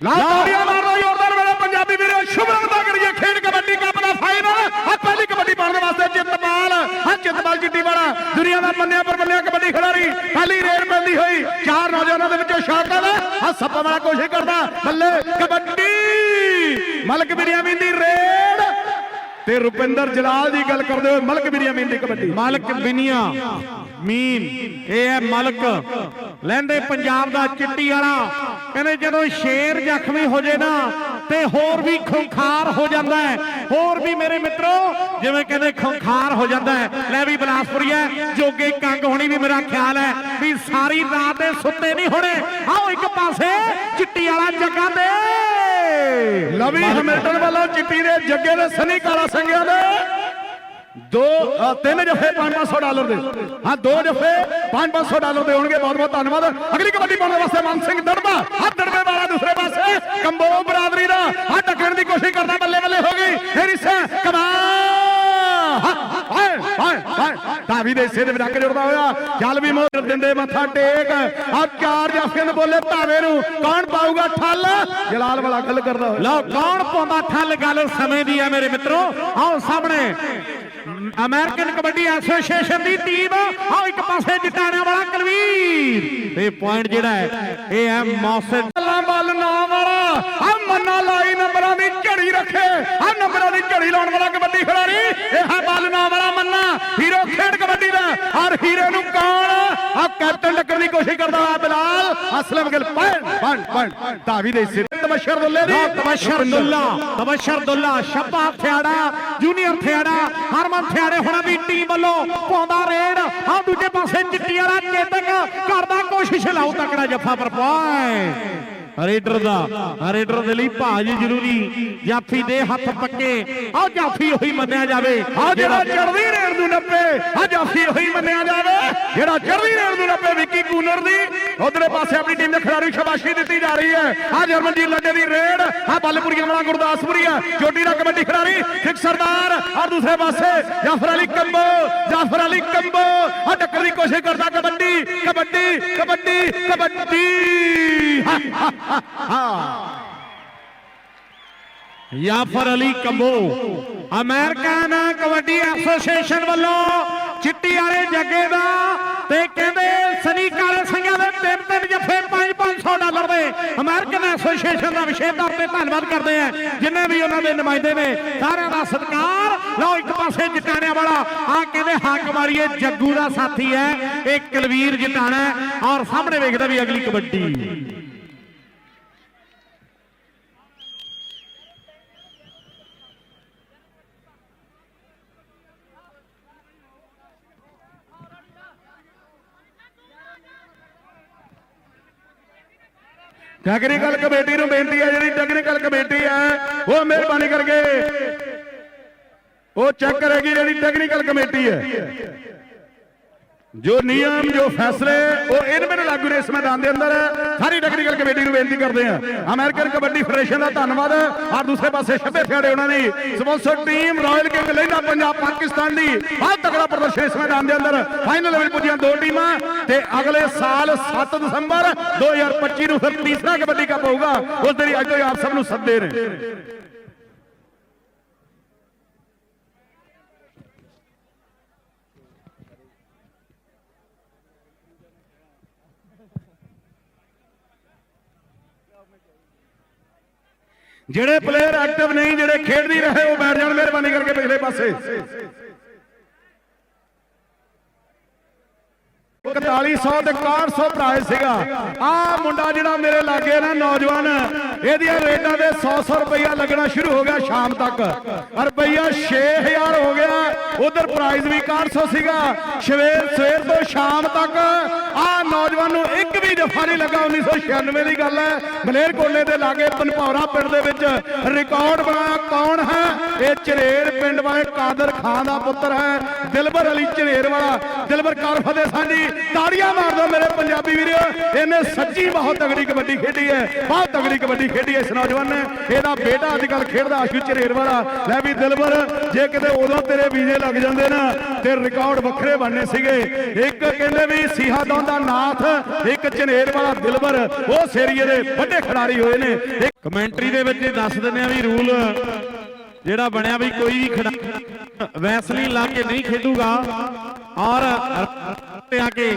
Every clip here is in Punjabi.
ਲਾ ਤਾੜੀਆਂ ਮਾਰੋ ਜ਼ੋਰਦਾਰ ਵੇਲੇ ਪੰਜਾਬੀ ਵੀਰੋ ਦਾ ਕਰੀਏ ਖੇਡ ਕਬੱਡੀ ਕੱਪ ਦਾ ਫਾਈਨਲ ਆ ਪਹਿਲੀ ਕਬੱਡੀ ਪਾਉਣ ਦੇ ਵਾਸਤੇ ਜਿੰਦਪਾਲ ਆ ਜਿੰਦਪਾਲ ਜਿੱਡੀ ਵਾਲਾ ਦੁਨੀਆ ਦਾ ਮੰਨਿਆ ਪਰ ਮੰਨਿਆ ਕਬੱਡੀ ਖਿਡਾਰੀ। ਪਹਿਲੀ ਰੇਡ ਪੈਂਦੀ ਹੋਈ ਚਾਰ ਨੌਜਵਾਨਾਂ ਦੇ ਵਿੱਚੋਂ ਸ਼ਾਕਰ ਆ ਸੱਪਾ ਵਾਲਾ ਕੋਸ਼ਿਸ਼ ਕਰਦਾ। ਬੱਲੇ ਕਬੱਡੀ। ਮਲਕ ਬਿਰਿਆਮੀ ਦੀ ਰੇਡ ਤੇ ਰੁਪਿੰਦਰ ਜਲਾਲ ਦੀ ਗੱਲ ਕਰਦੇ ਹੋਏ ਮਲਕ ਬਿਰਿਆਮੀ ਦੀ ਕਬੱਡੀ। ਮਲਕ ਬਿਨੀਆ ਮੀਨ ਇਹ ਹੈ ਮਲਕ। ਲਹਿੰਦੇ ਪੰਜਾਬ ਦਾ ਚਿੱਟੀ ਵਾਲਾ। ਕਹਿੰਦੇ ਜਦੋਂ ਸ਼ੇਰ ਜ਼ਖਮੀ ਹੋ ਜੇ ਨਾ, ਤੇ ਹੋਰ ਵੀ ਖੁੰਖਾਰ ਹੋ ਜਾਂਦਾ ਹੈ। ਹੋਰ ਵੀ ਮੇਰੇ ਮਿੱਤਰੋ, ਜਿਵੇਂ ਕਹਿੰਦੇ ਖੁੰਖਾਰ ਹੋ ਜਾਂਦਾ ਹੈ। ਲੈ ਵੀ ਬਲਾਸਪੁਰੀ ਹੈ ਜੋਗੇ ਕੰਗ ਹੋਣੀ ਵੀ ਮੇਰਾ ਖਿਆਲ ਹੈ ਵੀ ਸਾਰੀ ਰਾਤ ਇਹ ਸੁੱਤੇ ਨਹੀਂ ਹੋਣੇ। ਆਓ ਇੱਕ ਪਾਸੇ ਚਿੱਟੀ ਵਾਲਾ ਜੱਗਾ ਤੇ। ਲਵੀ ਹੈਮਿਲਟਨ ਵੱਲੋਂ ਚਿੱਟੀ ਦੇ ਜੱਗੇ ਦੇ ਸਨੀ ਕਾਲਾ ਸੰਗਿਆ ਦੇ। ਦੋ ਤਿੰਨ ਜਫੇ 500 ਡਾਲਰ ਦੇ। ਹਾਂ, ਦੋ ਜਫੇ 500 ਡਾਲਰ ਦੇ ਹੋਣਗੇ। ਬਹੁਤ ਬਹੁਤ ਧੰਨਵਾਦ। ਅਗਲੀ ਕਬੱਡੀ ਪਾਉਣ ਵਾਸਤੇ ਮਨ ਸਿੰਘ ਦੜਬਾ ਹਾਂ ਦੜਬੇ ਵਾਲਾ ਦੂਸਰੇ ਪਾਸੇ। ਕੰਬੋ ਬਰਾਦਰੀ ਦਾ ਹਾਂ ਟੱਕਣ ਦੀ ਕੋਸ਼ਿਸ਼ ਕਰਦਾ, ਬੱਲੇ ਬੱਲੇ ਹੋ ਗਈ। ਫੇਰ ਇਸ ਕਮਾ ਧਾਵੀ ਦੇ ਸਿਰ ਦੇ ਵਿਰਕ ਜੁੜਦਾ ਹੋਇਆ। ਚੱਲ ਵੀ ਮੋਹਰ ਦਿੰਦੇ, ਮੱਥਾ ਟੇਕ। ਆ ਚਾਰ ਜਫੇ ਦੇ ਬੋਲੇ ਧਾਵੇ ਨੂੰ। ਕੌਣ ਪਾਊਗਾ ਠੱਲ? ਜਲਾਲ ਵਾਲਾ ਗੱਲ ਕਰਦਾ ਹੋਇਆ। ਲਓ, ਕੌਣ ਪਾਉਂਦਾ ਠੱਲ? ਗੱਲ ਸਮੇਂ ਦੀ ਹੈ ਮੇਰੇ ਮਿੱਤਰੋ। ਆਓ ਸਾਹਮਣੇ। ਅਮਰੀਕਨ ਕਬੱਡੀ ਐਸੋਸੀਏਸ਼ਨ ਦੀ ਟੀਮ ਆਓ ਇੱਕ ਪਾਸੇ ਜਟਾਣਿਆਂ ਵਾਲਾ ਕਲਵੀਰ। ਤੇ ਪੁਆਇੰਟ ਜਿਹੜਾ ਹੈ, ਇਹ ਹੈ ਮੌਸਮ ਅੱਲਾ ਨਾਮ ਵਾਲਾ ਆ ਮੰਨਾ ਲਾਈ ਨੰਬਰਾਂ ਦੀ ਆ ਨੰਬਰਾਂ ਦੀ ਝੜੀ ਲਾਉਣ ਵਾਲਾ ਕਬੱਡੀ ਖਿਡਾਰੀ। ਇਹ ਹੈ ਵੱਲ ਵਾਲਾ ਮੰਨਾ। ਹੀਰੋ ਖੇਡ ਕਬੱਡੀ ਦਾ। ਔਰ ਹੀਰੇ ਨੂੰ ਕੌਣ। ਆ ਕੈਪਟਨ ਟੱਕਰ ਦੀ ਕੋਸ਼ਿਸ਼ ਕਰਦਾ ਹੋਇਆ ਬਿਲਾਲ। ਅਸਲਮ ਗਿਲ ਪੰਡ ਪੰਡ ਪੰਡ ਧਾਵੀ ਦੇ ਸਿਰ ਤਬਸ਼ਰ ਦੁੱਲੇ ਦੀ। ਤਬਸ਼ਰ ਦੁੱਲਾ ਤਬਸ਼ਰ ਦੁੱਲਾ। ਸ਼ੱਪਾ ਥਿਆੜਾ ਜੂਨੀਅਰ ਥਿਆੜਾ ਹਰਮਨ ਥਿਆੜੇ ਹੁਣਾਂ ਦੀ ਟੀਮ ਵੱਲੋਂ ਪਾਉਂਦਾ ਰੇਡ। ਆ ਦੂਜੇ ਪਾਸੇ ਚਿੱਟੀ ਵਾਲਾ ਚੇਤਕ ਕਰਦਾ ਕੋਸ਼ਿਸ਼। ਲਾਉ ਤਕੜਾ ਜੱਫਾ ਪਰ ਪੁਆਇੰਟ ਰੇਡਰ ਦਾ। ਰੇਡਰ ਦੇ ਲਈ ਭਾਜ ਜ਼ਰੂਰੀ। ਜਾਫੀ ਦੇ ਹੱਥ ਪੱਕੇ। ਆ ਜਾਫੀ ਉਹੀ ਮੰਨਿਆ ਜਾਵੇ। ਆ ਜਿਹੜਾ ਚੜਦੀ ਰੇਡ ਨੂੰ ਨੱਪੇ, ਆ ਜਾਫੀ ਉਹੀ ਮੰਨਿਆ ਜਾਵੇ। ਜਿਹੜਾ ਚੜਦੀ ਰੇਡ ਨੂੰ ਨੱਪੇ, ਵਿੱਕੀ ਕੂਨਰ ਦੀ। ਉਧਰੇ ਪਾਸੇ ਆਪਣੀ ਟੀਮ ਦੇ ਖਿਡਾਰੀ ਸ਼ਾਬਾਸ਼ੀ ਦਿੱਤੀ ਜਾ ਰਹੀ ਹੈ। ਆ ਜਰਮਨਜੀਤ ਲੱਡੇ ਦੀ ਰੇਡ ਆ ਬੱਲਪੁਰੀਆਂ ਵਾਲਾ ਗੁਰਦਾਸਪੁਰੀ ਹੈ। ਚੋਟੀ ਦਾ ਕਬੱਡੀ ਖਿਡਾਰੀ, ਸਿੱਖ ਸਰਦਾਰ ਔਰ ਦੂਸਰੇ ਪਾਸੇ ਜਾਫਰ ਅਲੀ ਕੰਬੋ, ਜਾਫਰ ਅਲੀ ਕੰਬੋ ਆ ਟੱਕਰ ਦੀ ਕੋਸ਼ਿਸ਼ ਕਰਦਾ ਕਬੱਡੀ ਕਬੱਡੀ ਕਬੱਡੀ ਕਬੱਡੀ। ਜਾਫਰ ਅਲੀ ਕੰਬੋ, ਅਮਰੀਕਨ ਕਬੱਡੀ ਐਸੋਸੀਏਸ਼ਨ ਵੱਲੋਂ ਚਿੱਟੀ ਵਾਲੇ ਜੱਗੇ ਦਾ ਤੇ ਕਹਿੰਦੇ ਸਨੀ ਕਾਲੇ ਸਿੰਘਾਂ ਦੇ ਤਿੰਨ ਤਿੰਨ ਜੱਫੇ 5-500 ਡਾਲਰ ਦੇ। ਅਮਰੀਕਨ ਐਸੋਸੀਏਸ਼ਨ ਦਾ ਵਿਸ਼ੇਸ਼ ਤੌਰ ਤੇ ਧੰਨਵਾਦ ਕਰਦੇ ਆ। ਜਿੰਨੇ ਵੀ ਉਹਨਾਂ ਦੇ ਨੁਮਾਇੰਦੇ ਨੇ, ਸਾਰਿਆਂ ਦਾ ਸਤਿਕਾਰ। ਲਓ ਇੱਕ ਪਾਸੇ ਜਟਾਣਿਆਂ ਵਾਲਾ, ਆ ਕਹਿੰਦੇ ਹੱਕ ਮਾਰੀਏ, ਜੱਗੂ ਦਾ ਸਾਥੀ ਹੈ, ਇਹ ਕਲਵੀਰ ਜਟਾਣਾ ਔਰ ਸਾਹਮਣੇ ਵੇਖਦਾ ਵੀ ਅਗਲੀ ਕਬੱਡੀ। ਟੈਕਨੀਕਲ ਕਮੇਟੀ ਨੂੰ ਬੇਨਤੀ ਹੈ ਜਿਹੜੀ ਟੈਕਨੀਕਲ ਕਮੇਟੀ ਹੈ ਉਹ ਮਿਹਰਬਾਨੀ ਕਰਕੇ ਉਹ ਚੈੱਕ ਕਰੇਗੀ ਜਿਹੜੀ ਟੈਕਨੀਕਲ ਕਮੇਟੀ ਹੈ ਜੋ ਨਿਯਮ, ਜੋ ਫੈਸਲੇ, ਉਹ ਇਹਨਾਂ ਮੈਨੂੰ ਲਾਗੂ ਨੇ ਇਸ ਮੈਦਾਨ ਦੇ ਅੰਦਰ। ਸਾਰੀ ਟੈਕਨੀਕਲ ਕਮੇਟੀ ਨੂੰ ਬੇਨਤੀ ਕਰਦੇ ਆ ਅਮਰੀਕਨ ਕਬੱਡੀ ਫੈਡਰੇਸ਼ਨ ਦਾ ਧੰਨਵਾਦ। ਔਰ ਦੂਸਰੇ ਪਾਸੇ ਛੱਬੇ ਫਿਆੜੇ ਉਹਨਾਂ ਦੀ। ਸਪਾਂਸਰ ਟੀਮ ਰਾਇਲ ਕਿੰਗ ਲਹਿੰਦਾ ਪੰਜਾਬ, ਪਾਕਿਸਤਾਨ ਦੀ। ਬਹੁਤ ਤਕੜਾ ਪ੍ਰਦਰਸ਼ਨ ਇਸ ਮੈਦਾਨ ਦੇ ਅੰਦਰ। ਫਾਈਨਲ ਵਿੱਚ ਪੁੱਜੀਆਂ ਦੋ ਟੀਮਾਂ ਤੇ ਅਗਲੇ ਸਾਲ 7 ਦਸੰਬਰ 2025 ਨੂੰ ਫਿਰ ਤੀਸਰਾ ਕਬੱਡੀ ਕੱਪ ਹੋਊਗਾ। ਉਸ ਦੇ ਲਈ ਅੱਜ ਤੋਂ ਆਪ ਸਭ ਨੂੰ ਸੱਦੇ ਨੇ। ਜਿਹੜੇ ਪਲੇਅਰ ਐਕਟਿਵ ਨਹੀਂ, ਜਿਹੜੇ ਖੇਡ ਨਹੀਂ ਰਹੇ, ਉਹ ਬੈਠ ਜਾਣ ਮਿਹਰਬਾਨੀ ਕਰਕੇ ਪਿਛਲੇ ਪਾਸੇ। 4100 ਤੇ 6100 ਪ੍ਰਾਈਜ਼ ਸੀਗਾ। ਆ ਮੁੰਡਾ ਜਿਹੜਾ ਮੇਰੇ ਲਾਗੇ ਨਾ, ਨੌਜਵਾਨ ਇਹਦੀਆਂ ਰੇਟਾਂ ਦੇ 100 100 ਰੁਪਈਆ ਲੱਗਣਾ ਸ਼ੁਰੂ ਹੋ ਗਿਆ ਸ਼ਾਮ ਤੱਕ। ਰੁਪਇਆ 6000 ਹੋ ਗਿਆ। ਉਧਰ ਪ੍ਰਾਈਜ਼ ਵੀ 400 ਸੀਗਾ। ਸਵੇਰ ਸਵੇਰ ਤੋਂ ਸ਼ਾਮ ਤੱਕ ਆ ਨੌਜਵਾਨ ਨੂੰ ਇੱਕ ਵੀ ਦਫ਼ਾ ਨਹੀਂ ਲੱਗਾ 1996 ਦੀ ਗੱਲ ਹੈ। ਮਲੇਰ ਕੋਲੇ ਦੇ ਲਾਗੇ ਪਨਪੌਰਾ ਪਿੰਡ ਦੇ ਵਿੱਚ ਰਿਕਾਰਡ ਬਣਾਇਆ ਕੌਣ ਹੈ? ਇਹ ਚਰੇਰ ਪਿੰਡ ਵਾਲੇ ਕਾਦਰ ਖਾਨ ਦਾ ਪੁੱਤਰ ਹੈ। ਦਿਲਬਰ ਅਲੀ ਚਰੇਰ ਵਾਲਾ। ਦਿਲਬਰ ਕਰ ਫਤਿਹ ਸਾਂਝੀ। ਤਾੜੀਆਂ ਮਾਰ ਦਿਓ ਮੇਰੇ ਪੰਜਾਬੀ ਵੀਰੋ। ਇਹਨੇ ਸੱਚੀ ਬਹੁਤ ਤਗੜੀ ਕਬੱਡੀ ਖੇਡੀ ਹੈ। ਬਹੁਤ ਤਗੜੀ ਕਬੱਡੀ ਖੇਡੀ ਇਸ ਨੌਜਵਾਨ ਨੇ। ਇਹਦਾ ਬੇਟਾ ਅੱਜ ਕੱਲ ਖੇਡਦਾ ਆਸ਼ੂ ਝਰੇਰ ਵਾਲਾ। ਲੈ ਵੀ ਦਿਲਬਰ, ਜੇ ਕਿਤੇ ਉਦੋਂ ਤੇਰੇ ਵੀਜ਼ੇ ਲੱਗ ਜਾਂਦੇ ਨਾ, ਤੇ ਰਿਕਾਰਡ ਵੱਖਰੇ ਬਣਨੇ ਸੀਗੇ। ਇੱਕ ਕਹਿੰਦੇ ਵੀ ਸੀਹਾ ਦਾ ਨਾਥ, ਇੱਕ ਝਨੇਰ ਵਾਲਾ ਦਿਲਬਰ। ਉਹ ਏਰੀਏ ਦੇ ਵੱਡੇ ਖਿਡਾਰੀ ਹੋਏ ਨੇ। ਇੱਕ ਕਮੈਂਟਰੀ ਦੇ ਵਿੱਚ ਦੱਸ ਦਿੰਦੇ ਆ ਵੀ ਰੂਲ, ਜਿਹੜਾ ਬਣਿਆ ਵੀ ਕੋਈ ਵੀ ਖਿਡਾਰੀ ਵੈਸਲੀ ਲਾ ਕੇ ਨਹੀਂ ਖੇਡੂਗਾ। ਔਰ ਤੇ ਆ ਕੇ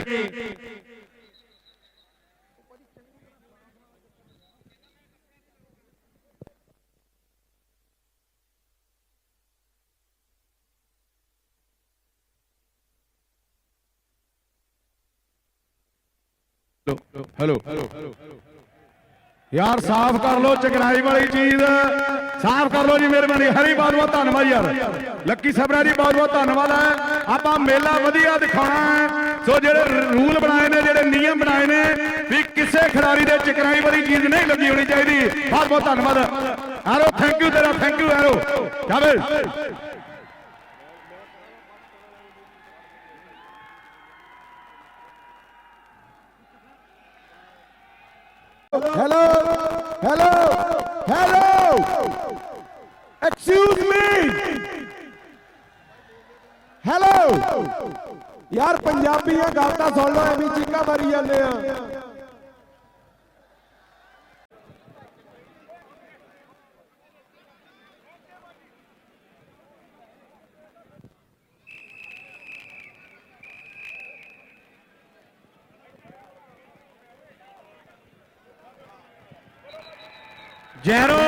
ਹੈਲੋ, ਯਾਰ ਸਾਫ਼ ਕਰ ਲੋ ਚਕਨਾਈ ਵਾਲੀ ਚੀਜ਼। ਸਾਫ਼ ਕਰ ਲੋ ਜੀ ਮਿਹਰਬਾਨੀ ਹਰੀ ਬਹੁਤ ਬਹੁਤ ਧੰਨਵਾਦ ਯਾਰ। ਲੱਕੀ ਸਬਰਾ ਜੀ ਬਹੁਤ ਬਹੁਤ ਧੰਨਵਾਦ ਹੈ। ਆਪਾਂ ਮੇਲਾ ਵਧੀਆ ਦਿਖਾਉਣਾ ਹੈ। ਸੋ ਜਿਹੜੇ ਰੂਲ ਬਣਾਏ ਨੇ, ਜਿਹੜੇ ਨਿਯਮ ਬਣਾਏ ਨੇ, ਵੀ ਕਿਸੇ ਖਿਡਾਰੀ ਦੇ ਚਕਨਾਈ ਵਾਲੀ ਚੀਜ਼ ਨਹੀਂ ਲੱਗੀ ਹੋਣੀ ਚਾਹੀਦੀ। ਬਹੁਤ ਬਹੁਤ ਧੰਨਵਾਦ। ਆਰੋ ਥੈਂਕ ਯੂ ਤੇਰਾ ਥੈਂਕ ਯੂ ਆਰੋ ਜਾਵੇ Hello? Hello? Hello? Excuse me! Hello ਯਾਰ ਪੰਜਾਬੀ ਇਹ ਗੱਲ ਤਾਂ ਸੁਣ ਲਓ ਐਵੇਂ ਚੀਕਾਂ ਮਾਰੀ ਜਾਂਦੇ ਆ ਜੈਰੋ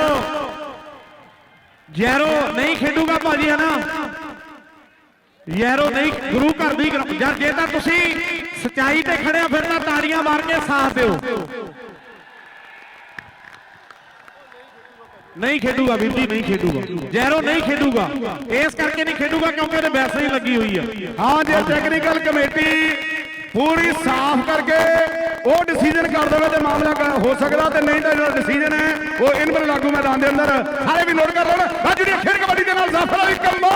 ਜੈਰੋ ਨਹੀਂ ਖੇਡੂਗਾ ਭਾਜੀ ਹਨਾ। ਯੈਰੋ ਨਹੀਂ, ਗੁਰੂ ਘਰ ਦੀ ਯਾਰ ਜੇ ਤਾਂ ਤੁਸੀਂ ਸਚਾਈ ਤੇ ਖੜੇ ਹੋ, ਫਿਰ ਤਾਂ ਤਾੜੀਆਂ ਮਾਰ ਕੇ ਸਾਥ ਦਿਓ। ਨਹੀਂ ਖੇਡੂਗਾ ਵੀਰ ਜੀ ਨਹੀਂ ਖੇਡੂਗਾ। ਜੈਰੋ ਨਹੀਂ ਖੇਡੂਗਾ। ਇਸ ਕਰਕੇ ਨਹੀਂ ਖੇਡੂਗਾ, ਕਿਉਂਕਿ ਉਹਦੇ ਵੈਸੇ ਹੀ ਲੱਗੀ ਹੋਈ ਆ। ਹਾਂ ਜੇ ਟੈਕਨੀਕਲ ਕਮੇਟੀ ਪੂਰੀ ਸਾਫ਼ ਕਰਕੇ ਉਹ ਡਿਸੀਜਨ ਕਰ ਦੇਵੇ ਤੇ ਮਾਮਲਾ ਹੋ ਸਕਦਾ ਤੇ ਨਹੀਂ ਤਾਂ ਜਿਹੜਾ ਡਿਸੀਜਨ ਹੈ, ਉਹ ਇਨਵਰ ਲਾਗੂ ਮੈਦਾਨ ਦੇ ਅੰਦਰ ਸਾਰੇ ਵੀ ਨੋਟ ਕਰ ਲੈਣ। ਰਾਜੂ ਦੀ ਖੇਡ ਕਬੱਡੀ ਦੇ ਨਾਲ ਜ਼ਾਫਰ ਅਲੀ ਕੰਬੋ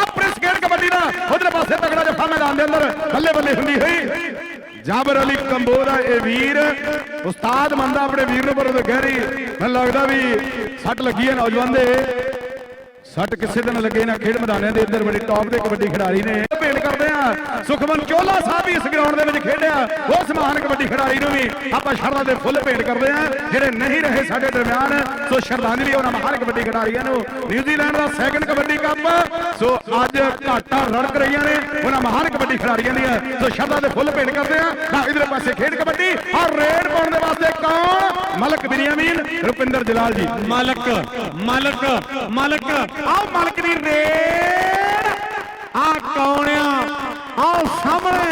ਆਪਣੇ ਖੇਡ ਕਬੱਡੀ ਦਾ ਉਧਰ ਪਾਸੇ ਤਗੜਾ ਜਫਾ ਮੈਦਾਨ ਦੇ ਅੰਦਰ ਬੱਲੇ ਬੱਲੇ ਹੁੰਦੀ ਹੋਈ। ਜਾਬਰ ਅਲੀ ਕੰਬੋ ਦਾ ਇਹ ਵੀਰ, ਉਸਤਾਦ ਮੰਨਦਾ ਆਪਣੇ ਵੀਰ ਨੂੰ, ਪਰ ਗਹਿਰੀ ਮੈਨੂੰ ਲੱਗਦਾ ਵੀ ਸੱਟ ਲੱਗੀ ਹੈ ਨੌਜਵਾਨ ਦੇ। ਸੱਟ ਕਿਸੇ ਦਿਨ ਲੱਗੇ ਨਾ ਖੇਡ ਮੈਦਾਨਾਂ ਦੇ ਅੰਦਰ, ਬੜੇ ਟੌਪ ਦੇ ਕਬੱਡੀ ਖਿਡਾਰੀ ਨੇ। ਭੇਟ ਕਰਦੇ ਆ। ਸੁਖਮਨ ਚੋਲਾ ਸਾਹਿਬ ਵੀ ਇਸ ਗਰਾਊਂਡ ਦੇ ਵਿੱਚ ਖੇਡਿਆ। ਉਸ ਮਹਾਨ ਕਬੱਡੀ ਖਿਡਾਰੀ ਨੂੰ ਵੀ ਆਪਾਂ ਸ਼ਰਧਾ ਦੇ ਫੁੱਲ ਭੇਟ ਕਰਦੇ ਆ। ਜਿਹੜੇ ਨਹੀਂ ਰਹੇ ਸਾਡੇ ਦਰਮਿਆਨ ਸੋ ਸ਼ਰਧਾਂਜਲੀ ਉਹਨਾਂ ਮਹਾਨ ਕਬੱਡੀ ਖਿਡਾਰੀਆਂ ਨੂੰ। ਨਿਊਜ਼ੀਲੈਂਡ ਦਾ ਸੈਕੰਡ ਕਬੱਡੀ ਕੱਪ। ਸੋ ਅੱਜ ਘਾਟਾ ਰੜਕ ਰਹੀਆਂ ਨੇ ਉਹਨਾਂ ਮਹਾਨ ਕਬੱਡੀ ਖਿਡਾਰੀਆਂ ਦੀਆਂ। ਸੋ ਸ਼ਰਧਾ ਦੇ ਫੁੱਲ ਭੇਟ ਕਰਦੇ ਆ। ਨਾ ਇਧਰ ਪਾਸੇ ਖੇਡ ਕਬੱਡੀ ਔਰ ਰੇਡ ਪਾਉਣ ਦੇ ਵਾਸਤੇ ਕੌਣ? ਮਲਕ ਬਿਨੀਆਮੀਨ ਰੁਪਿੰਦਰ ਜਲਾਲ ਜੀ। ਮਾਲਕ ਮਾਲਕ ਮਾਲਕ। ਆਓ ਮਾਲਕ ਦੀ ਰੇਡ। ਆ ਕੌਣ ਆਓ ਸਾਹਮਣੇ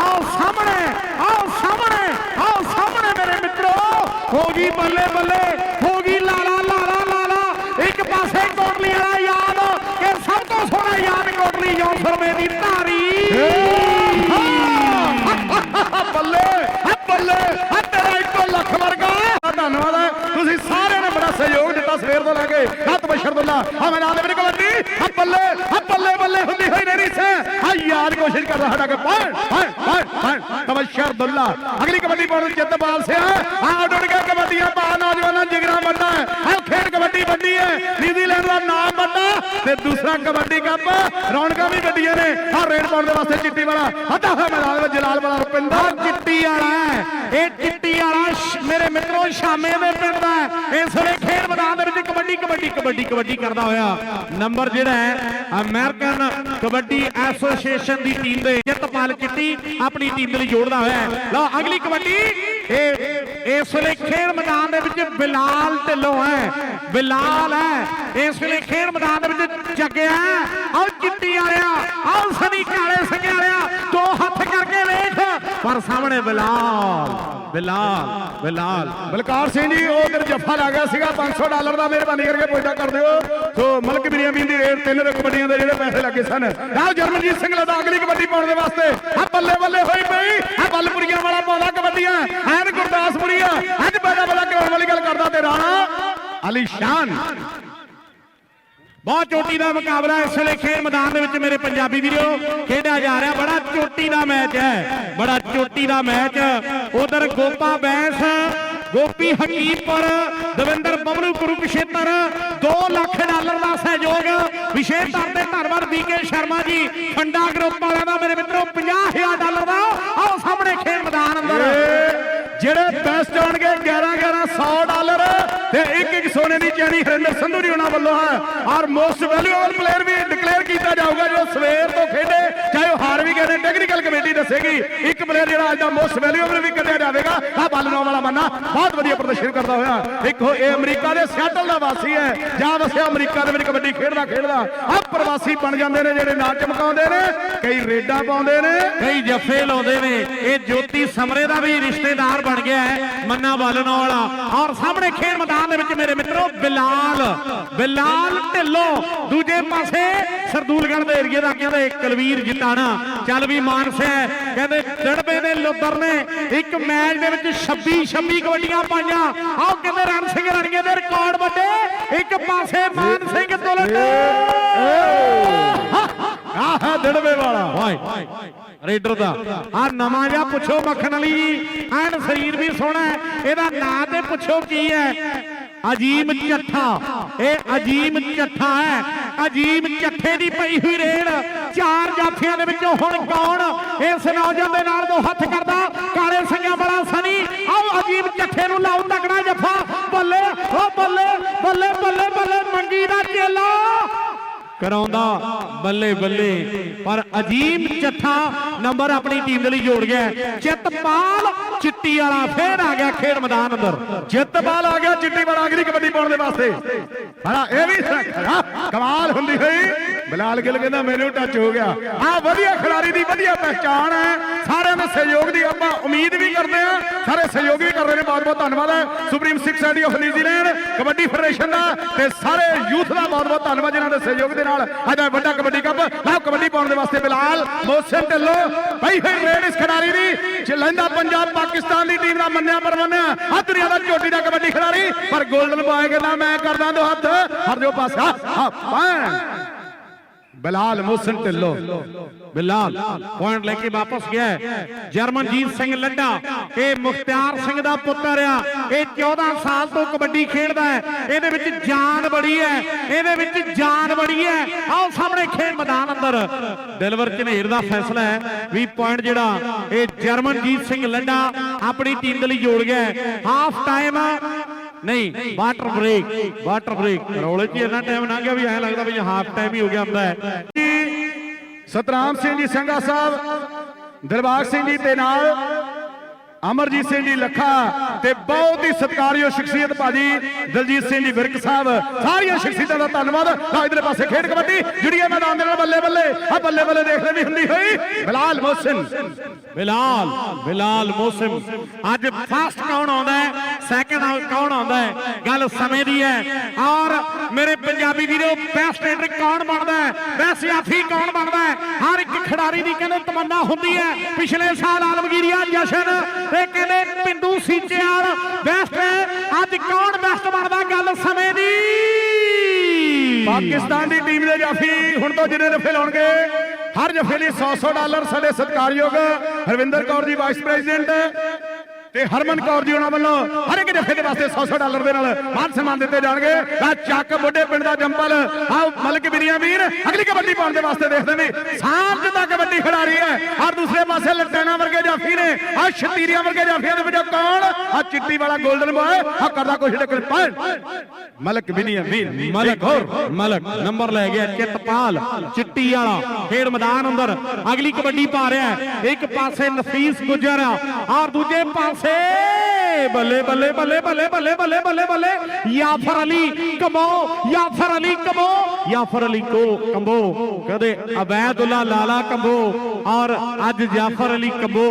ਆਓ ਸਾਹਮਣੇ ਆਓ ਸਾਹਮਣੇ ਆਓ ਸਾਹਮਣੇ ਮੇਰੇ ਮਿੱਤਰੋ। ਹੋ ਗਈ ਬੱਲੇ ਬੱਲੇ, ਹੋ ਗਈ ਲਾਲਾ ਲਾਲਾ ਲਾਲਾ। ਇੱਕ ਪਾਸੇ ਕੋਟਲੀ ਵਾਲਾ ਯਾਦ, ਕਿ ਸਭ ਤੋਂ ਸੋਹਣਾ ਯਾਦ ਕੋਟਲੀ ਜੌਨਸਰਮੇ ਦੀ ਧਾਰੀ। ਬੱਲੇ ਬੱਲੇ, ਤੇਰਾ ਇੱਕੋ ਲੱਖ ਵਰਗਾ। ਧੰਨਵਾਦ ਹੈ, ਤੁਸੀਂ ਸਾਰਿਆਂ ਨੇ ਬੜਾ ਸਹਿਯੋਗ ਦਿੱਤਾ ਸਵੇਰ ਤੋਂ ਲੈ ਕੇ ਹੱਥ ਬਸ਼ਰਦੁੱਲਾ ਆ ਮੈਂ ਦੇ ਕਬੱਡੀ ਆ ਬੱਲੇ ਆ ਬੱਲੇ ਬੱਲੇ ਹੁੰਦੀ ਹੋਈ ਨੇਰੀ ਸੇ ਆ ਯਾਦ ਕੋਸ਼ਿਸ਼ ਕਰਦਾ ਸਾਡਾ ਕਿ ਪਾਣ ਪਾਣ ਪਾਣ ਤਬਸ਼ਰਦੁੱਲਾ ਅਗਲੀ ਕਬੱਡੀ ਪਾਉਣ ਦੀ ਜਿੱਤਪਾਲ ਸੇ ਆ ਉੱਡ ਕੇ ਕਬੱਡੀਆਂ ਪਾ ਨੌਜਵਾਨਾਂ ਜਿਗਰਾ ਬੰਦਾ ਆ ਖੇਡ ਕਬੱਡੀ ਵੱਡੀ ਹੈ। ਨਿਊਜ਼ੀਲੈਂਡ ਦਾ ਨਾਮ ਵੱਡਾ ਤੇ ਦੂਸਰਾ ਕਬੱਡੀ ਕੱਪ। ਰੌਣਕਾਂ ਵੀ ਵੱਡੀਆਂ ਨੇ। ਆ ਰੇਡ ਪਾਉਣ ਦੇ ਵਾਸਤੇ ਚਿੱਟੀ ਵਾਲਾ। ਅੱਧਾ ਹੋਇਆ ਮੈਦਾਨ ਵਿੱਚ ਜਲਾਲ ਵਾਲਾ ਰੁਪਿੰਦਰ। ਚਿੱਟੀ ਵਾਲਾ ਇਹ ਚਿੱਟੀ ਵਾਲਾ ਮੇਰੇ ਮਿੱਤਰੋ, ਸ਼ਾਮੇ ਦੇ ਪਿੰਡ ਦਾ ਇਸ ਵੇਲੇ ਖੇਡ ਮੈਦਾਨ ਦੇ ਵਿੱਚ ਕਬੱਡੀ ਕਬੱਡੀ ਕਬੱਡੀ ਕਬੱਡੀ ਕਰਦਾ ਹੋਇਆ ਨੰਬਰ ਜਿਹੜਾ ਹੈ, ਅਮਰੀਕਨ ਕਬੱਡੀ ਐਸੋਸੀਏਸ਼ਨ ਦੀ ਟੀਮ ਦੇ ਜਤਪਾਲ ਚਿੱਟੀ ਆਪਣੀ ਟੀਮ ਦੇ ਲਈ ਜੋੜਦਾ ਹੋਇਆ ਲਓ, ਅਗਲੀ ਕਬੱਡੀ। ਇਹ, ਇਸ ਵੇਲੇ ਖੇਡ ਮੈਦਾਨ ਦੇ ਵਿੱਚ ਬਿਲਾਲ ਢਿੱਲੋਂ ਹੈ। ਬਿਲਾਲ ਹੈ, ਇਸ ਵੇਲੇ ਖੇਡ ਮੈਦਾਨ ਦੇ ਵਿੱਚ ਜੱਗਿਆ। ਆਓ, ਚਿੱਟੀ ਵਾਲਿਆ, ਆਓ, ਸਨੀ ਕਾਲੇ ਸੰਗੇ ਵਾਲਿਆ ਦੋ ਹੱਥ ਕਰਕੇ ਵੇਖ। ਪਰ ਸਾਹਮਣੇ ਬਿਲਾਲ ਬਿਲਾਲ ਬਿਲਾਲ। ਬਲਕਾਰ ਸਿੰਘ ਜੀ, ਉਹ ਜੱਫਾ ਲੱਗ ਗਿਆ ਸੀਗਾ 500 ਡਾਲਰ ਦਾ ਮਿਹਰਬਾਨੀ ਕਰਕੇ ਪੁੱਛਦਾ ਕਰ ਦਿਓ। ਸੋ ਮਲਕ ਬਿਰੀਆਮੀਨ ਦੀ ਰੇਟ ਤਿੰਨ ਕਬੱਡੀਆਂ ਦੇ ਜਿਹੜੇ ਪੈਸੇ ਲੱਗੇ ਸਨ, ਆਹ ਜਰਮਨਜੀਤ ਸਿੰਘ ਲਦਾ ਅਗਲੀ ਕਬੱਡੀ ਪਾਉਣ ਦੇ ਵਾਸਤੇ। ਆ ਬੱਲੇ ਬੱਲੇ ਹੋਈ ਪਈ ਆ ਬੱਲਪੁਰੀਆਂ ਵਾਲਾ ਪਾਉਂਦਾ ਕਬੱਡੀਆਂ, ਐਨ ਗੁਰਦਾਸਪੁਰੀਆ, ਅੱਜ ਬੜਾ ਬੜਾ ਕਰਾਉਣ ਵਾਲੀ ਗੱਲ ਕਰਦਾ ਤੇ ਰਾਣਾ ਅਲੀ ਸ਼ਾਨ। ਬਹੁਤ ਚੋਟੀ ਦਾ ਮੁਕਾਬਲਾ ਇਸ ਵੇਲੇ ਖੇਡ ਮੈਦਾਨ ਦੇ ਵਿੱਚ ਮੇਰੇ ਪੰਜਾਬੀ ਵੀਰੋ। ਖੇਡਿਆ ਜਾ ਰਿਹਾ, ਬੜਾ ਚੋਟੀ ਦਾ ਮੈਚ ਹੈ, ਬੜਾ ਚੋਟੀ ਦਾ ਮੈਚ। ਉਧਰ ਗੋਪਾ ਬੈਂਸ, ਗੋਪੀ ਹਕੀਮਪੁਰ, ਦਵਿੰਦਰ ਬਬਲੂ ਕੁਰੂਕਸ਼ੇਤਰ 2 ਲੱਖ ਡਾਲਰ ਦਾ ਸਹਿਯੋਗ, ਵਿਸ਼ੇਸ਼ ਤੌਰ ਤੇ ਧੰਨਵਾਦ ਬੀਕੇ ਸ਼ਰਮਾ ਜੀ। ਫੰਡਾ ਗਰੁੱਪ ਵਾਲਿਆਂ ਦਾ ਮੇਰੇ ਮਿੱਤਰੋ 50000 ਡਾਲਰ ਦਾ। ਆਓ ਸਾਹਮਣੇ ਖੇਡ ਮੈਦਾਨ ਅੰਦਰ। ਜਿਹੜੇ ਬੈਸਟ ਆਉਣਗੇ ਤੇ ਇੱਕ ਇੱਕ ਸੋਨੇ ਦੀ ਚੈਨੀ ਹਰਿੰਦਰ ਸੰਧੂ ਜੀ ਉਹਨਾਂ ਵੱਲੋਂ ਹੈ ਔਰ ਮੋਸਟ ਵੈਲਿਊਬਲ ਪਲੇਅਰ ਡਿਕਲੇਅਰ ਕੀਤਾ ਜਾਊਗਾ ਜੋ ਸਵੇਰ ਤੋਂ ਖੇਡੇ, ਚਾਹੇ ਉਹ ਹਾਰ ਵੀ ਗਏ ਨੇ ਟੈਕਨੀਕਲ ਕਮੇਟੀ ਦੱਸੇਗੀ, ਇੱਕ ਪਲੇਅਰ ਜਿਹੜਾ ਅੱਜ ਦਾ ਮੋਸਟ ਵੈਲਿਊਬਲ ਵੀ ਕੱਢਿਆ ਜਾਵੇਗਾ ਆ ਬਾਲਨੋਂ ਵਾਲਾ ਮੰਨਾ ਬਹੁਤ ਵਧੀਆ ਪ੍ਰਦਰਸ਼ਨ ਕਰਦਾ ਹੋਇਆ। ਇੱਕ ਇਹ ਅਮਰੀਕਾ ਦੇ ਸਿਆਟਲ ਦਾ ਵਾਸੀ ਹੈ, ਜਾਂ ਵਸਿਆ ਅਮਰੀਕਾ ਦੇ ਵਿੱਚ ਕਬੱਡੀ ਖੇਡਦਾ ਖੇਡਦਾ ਆ ਪ੍ਰਵਾਸੀ ਬਣ ਜਾਂਦੇ ਨੇ, ਜਿਹੜੇ ਨਾਂ ਚਮਕਾਉਂਦੇ ਨੇ, ਕਈ ਰੇਡਾਂ ਪਾਉਂਦੇ ਨੇ। ਕਈ ਜੱਫੇ ਲਾਉਂਦੇ ਨੇ, ਇਹ ਜੋਤੀ ਸਮਰੇ ਦਾ ਵੀ ਰਿਸ਼ਤੇਦਾਰ ਬਣ ਗਿਆ ਹੈ, ਮੰਨਾ ਬਾਲਨੋਂ ਵਾਲਾ। ਔਰ ਸਾਹਮਣੇ ਖੇਡ ਮੈਦਾਨ ਦੇ ਵਿੱਚ ਮੇਰੇ ਮਿੱਤਰੋ, ਬਿਲਾਲ ਬਿਲਾਲ ਢਿੱਲੋਂ, ਦੂਜੇ ਪਾਸੇ ਸਰਦੂਲਗੜ੍ਹ ਦੇ ਏਰੀਏ ਦਾ ਕਹਿੰਦੇ ਕਲਵੀਰ ਜਿਤਾਣਾ। ਚੱਲ ਵੀ ਮਾਨਸਾ। ਕਹਿੰਦੇ ਡੜਬੇ ਦੇ ਲੁੱਦਰ ਨੇ। ਇੱਕ ਮੈਚ ਦੇ ਵਿੱਚ 26 26 ਕਬੱਡੀਆਂ ਪਾਈਆਂ। ਆਓ ਕਹਿੰਦੇ ਰਣ ਸਿੰਘ ਰਣੀਏ ਦੇ ਰਿਕਾਰਡ ਵੱਡੇ। ਇੱਕ ਪਾਸੇ ਮਾਨ ਸਿੰਘ ਦੁਲਟ। ਆਹ ਦੜਵੇ ਵਾਲਾ। ਓਏ ਰੇਡਰ ਦਾ। ਆ ਨਵਾਂ ਜਿਹਾ ਪੁੱਛੋ ਮੱਖਣ ਵਾਲੀ। ਜੀ ਐਨ ਸਰੀਰ ਵੀ ਸੋਹਣਾ ਹੈ। ਇਹਦਾ ਨਾਂ ਤੇ ਪੁੱਛੋ ਕੀ ਹੈ। ਅਜੀਮ ਚੱਠਾ। ਇਹ ਅਜੀਮ ਚੱਠਾ ਹੈ। ਅਜੀਬ ਚੱਠੇ ਦੀ ਪਈ ਹੋਈ ਰੇਡ ਚਾਰ ਜਾਫੀਆਂ ਦੇ ਵਿੱਚੋਂ ਹੁਣ ਕੌਣ ਇਸ ਨੌਜਵਾਨ ਦੇ ਨਾਲ ਦੋ ਹੱਥ ਕਰਦਾ? ਕਾਲੇ ਸੰਗਿਆਂ ਵਾਲਾ ਸਨੀ। ਆਓ ਅਜੀਮ ਚੱਠੇ ਨੂੰ ਲਾਉ ਤਕੜਾ ਜੱਫਾ। ਬੱਲੇ, ਓ ਬੱਲੇ ਬੱਲੇ ਬੱਲੇ ਬੱਲੇ ਮੰਗੀ ਦਾ ਚੇਲਾ। ਕਰਾਉਂਦਾ ਬੱਲੇ ਬੱਲੇ। ਪਰ ਅਜੀਬ ਚੱਠਾ ਨੰਬਰ ਆਪਣੀ ਟੀਮ ਦੇ ਲਈ ਜੋੜ ਗਿਆ। ਹੈ। ਚਿੱਤਪਾਲ ਚਿੱਟੀ ਵਾਲਾ ਫੇਰ ਆ ਗਿਆ ਖੇਡ ਮੈਦਾਨ ਅੰਦਰ। ਜਿੱਤਬਾਲ ਆ ਗਿਆ ਚਿੱਟੀ ਵਾਲਾ ਅਗਲੀ ਕਬੱਡੀ ਪਾਉਣ ਦੇ ਵਾਸਤੇ। ਹਣਾ ਇਹ ਵੀ ਕਮਾਲ ਹੁੰਦੀ ਹੋਈ। ਬਲਾਲ ਗਿੱਲ ਕਹਿੰਦਾ, ਮੈਨੂੰ ਟੱਚ ਹੋ ਗਿਆ। ਆ ਵਧੀਆ ਖਿਡਾਰੀ ਦੀ ਵਧੀਆ ਪਹਿਚਾਣ ਹੈ। ਸਾਰਿਆਂ ਦੇ ਸਹਿਯੋਗ ਦੀ ਆਪਾਂ ਉਮੀਦ ਵੀ ਕਰਦੇ ਆ ਸਾਰੇ ਸਹਿਯੋਗ ਵੀ ਕਰ ਰਹੇ ਨੇ ਬਹੁਤ ਬਹੁਤ ਧੰਨਵਾਦ ਹੈ। Supreme six ID of New Zealand kabaddi federation ਦਾ, ਤੇ ਸਾਰੇ ਯੂਥ ਦਾ ਬਹੁਤ ਬਹੁਤ ਧੰਨਵਾਦ ਜਿਨ੍ਹਾਂ ਦੇ ਸਹਿਯੋਗ ਦੇ ਨਾਲ ਅੱਜ ਇਹ ਵੱਡਾ ਕਬੱਡੀ ਕੱਪ। ਲਓ, ਕਬੱਡੀ ਪਾਉਣ ਦੇ ਵਾਸਤੇ ਬਿਲਾਲ ਮੋਹਸਿਨ ਢਿੱਲੋਂ। ਪਈ ਹੋਈ ਰੇਡ ਇਸ ਖਿਡਾਰੀ ਦੀ ਲੈਂਦਾ ਪੰਜਾਬ ਪਾਕਿਸਤਾਨ ਦੀ ਟੀਮ ਦਾ ਮੰਨਿਆ ਪਰਮੰਨਿਆ ਆ ਦੁਨੀਆ ਦਾ ਚੋਟੀ ਦਾ ਕਬੱਡੀ ਖਿਡਾਰੀ। ਪਰ 골ਡਨ ਬॉय ਕਹਿੰਦਾ, ਮੈਂ ਕਰਦਾ ਦੋ ਹੱਥ। ਹਰ ਜੋ ਪਾਸਾ। ਆ ਬਿਲਾਲ ਮੋਹਸਿਨ ਢਿੱਲੋਂ। ਬਿਲਾਲ ਪੁਆਇੰਟ ਲੈ ਕੇ ਵਾਪਸ ਗਿਆ ਜਰਮਨਜੀਤ ਸਿੰਘ ਲੱਡਾ, ਇਹ ਮੁਖਤਿਆਰ ਸਿੰਘ ਦਾ ਪੁੱਤਰ ਆ। ਇਹ 14 ਸਾਲ ਤੋਂ ਕਬੱਡੀ ਖੇਡਦਾ ਹੈ। ਇਹਦੇ ਵਿੱਚ ਜਾਨ ਬੜੀ ਹੈ। ਇਹਦੇ ਵਿੱਚ ਜਾਨ ਬੜੀ ਹੈ। ਆਓ ਸਾਹਮਣੇ ਖੇਡ ਮੈਦਾਨ ਅੰਦਰ। ਦਿਲਵਰ ਝਨੇਰ ਦਾ ਫੈਸਲਾ ਹੈ ਵੀ ਪੁਆਇੰਟ ਜਿਹੜਾ, ਇਹ ਜਰਮਨਜੀਤ ਸਿੰਘ ਲੱਡਾ ਆਪਣੀ ਟੀਮ ਦੇ ਲਈ ਜੋੜ ਗਿਆ ਹੈ। ਹਾਫ ਟਾਈਮ ਨਹੀਂ ਵਾਟਰ ਬ੍ਰੇਕ ਵਾਟਰ ਬ੍ਰੇਕ ਰੋਲੇ 'ਚ ਇੰਨਾ ਟਾਈਮ ਨਾ ਗਿਆ ਵੀ ਐਂ ਲੱਗਦਾ ਵੀ ਹਾਫ ਟਾਈਮ ਹੀ ਹੋ ਗਿਆ ਹੁੰਦਾ ਹੈ। ਸਤਨਾਮ ਸਿੰਘ ਜੀ ਸੰਘਾ ਸਾਹਿਬ ਦਿਲਬਾਗ ਸਿੰਘ ਜੀ ਤੇ ਨਾਲ ਅਮਰਜੀਤ ਸਿੰਘ ਜੀ ਲੱਖਾ ਤੇ ਬਹੁਤ ਹੀ ਸਤਿਕਾਰਯੋਗ ਸ਼ਖਸੀਅਤ ਭਾਜੀ ਦਲਜੀਤ ਸਿੰਘ ਜੀ ਵਿਰਕ ਸਾਹਿਬ ਸਾਰੀਆਂ ਸ਼ਖਸੀਅਤਾਂ ਦਾ ਧੰਨਵਾਦ। ਲਓ ਇਧਰਲੇ ਪਾਸੇ ਖੇਡ ਕਬੱਡੀ ਜੁੜੀ ਹੈ ਮੈਦਾਨ ਦੇ ਨਾਲ ਬੱਲੇ ਬੱਲੇ ਆ ਬੱਲੇ ਬੱਲੇ ਦੇਖਦੇ ਵੀ ਹੁੰਦੀ ਹੋਈ। ਬਿਲਾਲ ਮੋਹਸਿਨ ਬਿਲਾਲ ਬਿਲਾਲ ਮੋਸਮ ਅੱਜ ਫਸਟ ਕੌਣ ਆਉਂਦਾ ਹੈ? ਸੈਕੰਡ ਕੌਣ ਆਉਂਦਾ ਹੈ? ਗੱਲ ਸਮੇਂ ਦੀ ਹੈ। ਔਰ ਮੇਰੇ ਪੰਜਾਬੀ ਵੀਰੋ ਬੈਸਟ ਐਂਟਰੀ ਕੌਣ ਬਣਦਾ ਹੈ? ਬੈਸਟ ਯਾਫੀ ਕੌਣ ਬਣਦਾ ਹੈ? ਹਰ ਇੱਕ ਖਿਡਾਰੀ ਦੀ ਕਹਿੰਦੇ ਤਮੰਨਾ ਹੁੰਦੀ ਹੈ। ਪਿਛਲੇ ਸਾਲ ਆਲਮਗੀਰੀਆ ਜਸ਼ਨ ਤੇ ਕਹਿੰਦੇ ਪਿੰਡੂ ਸੀਚੇਵਾਲ ਬੈਸਟ ਅੱਜ ਕੌਣ ਬੈਸਟ ਬਣਦਾ ਗੱਲ ਸਮੇਂ ਦੀ। ਪਾਕਿਸਤਾਨ ਦੀ ਟੀਮ ਦੇ ਜਾਫੀ ਹੁਣ ਤੋਂ ਜਿੰਨੇ ਜਫੇ ਲਾਉਣਗੇ, ਹਰ ਜਫੇ ਲਈ 100-100 ਡਾਲਰ ਸਾਡੇ ਸਤਿਕਾਰਯੋਗ ਹਰਵਿੰਦਰ ਕੌਰ ਜੀ ਵਾਈਸ ਪ੍ਰੈਜ਼ੀਡੈਂਟ ਤੇ ਹਰਮਨ ਕੌਰ ਜੀ ਉਹਨਾਂ ਵੱਲੋਂ ਹਰ ਇੱਕ ਜਫੇ ਦੇ ਵਾਸਤੇ 100-100 ਡਾਲਰ ਦੇ ਨਾਲ ਮਾਨ ਸਨਮਾਨ ਦਿੱਤੇ ਜਾਣਗੇ। ਆ ਚੱਕ ਬੁੱਢੇ ਪਿੰਡ ਦਾ ਜੰਪਲ ਆ ਮਲਕ ਬਿਰੀਆਂ ਵੀਰ, ਅਗਲੀ ਕਬੱਡੀ ਪਾਉਣ ਦੇ ਵਾਸਤੇ ਦੇਖਦੇ ਨੇ। ਸਾਂਝ ਦਾ ਕਬੱਡੀ ਖਿਡਾਰੀ ਹੈ। ਔਰ ਦੂਸਰੇ ਪਾਸੇ ਲਟੈਣਾ ਵਰਗੇ ਜਾਫੀ ਨੇ। ਆ ਸ਼ਤੀਰੀਆਂ ਵਰਗੇ ਜਾਫੀਆਂ ਦੇ ਵਿੱਚੋਂ ਕੌਣ? ਆ ਚਿੱਟੀ ਵਾਲਾ 골ਡਨ ਬॉय ਆ ਕਰਦਾ ਕੁਛ ਟੱਕਰ ਪਾਣ ਮਲਕ ਬਿਰੀਆਂ ਵੀਰ, ਮਲਕ ਹੋਰ, ਮਲਕ। ਨੰਬਰ ਲੈ ਗਿਆ ਚਿੱਤਪਾਲ, ਚਿੱਟੀ ਵਾਲਾ। ਖੇਡ ਮੈਦਾਨ ਅੰਦਰ ਅਗਲੀ ਕਬੱਡੀ ਪਾ ਰਿਹਾ ਇੱਕ ਪਾਸੇ ਨਫੀਸ ਗੁਜਰ ਆ। ਔਰ ਦੂਜੇ ਪਾਸੇ ਬੱਲੇ ਬੱਲੇ ਬੱਲੇ ਬੱਲੇ ਬੱਲੇ ਬੱਲੇ ਬੱਲੇ ਬੱਲੇ। ਯਾਫਰ ਅਲੀ ਕਮੋ ਯਾਫਰ ਅਲੀ ਕਮੋ ਯਾਫਰ ਅਲੀ ਕੋ ਕੰਬੋ। ਕਹਦੇ ਅਬੈਦੁੱਲਾ ਲਾਲਾ ਕੰਬੋ। ਔਰ ਅੱਜ ਜਾਫਰ ਅਲੀ ਕੰਬੋ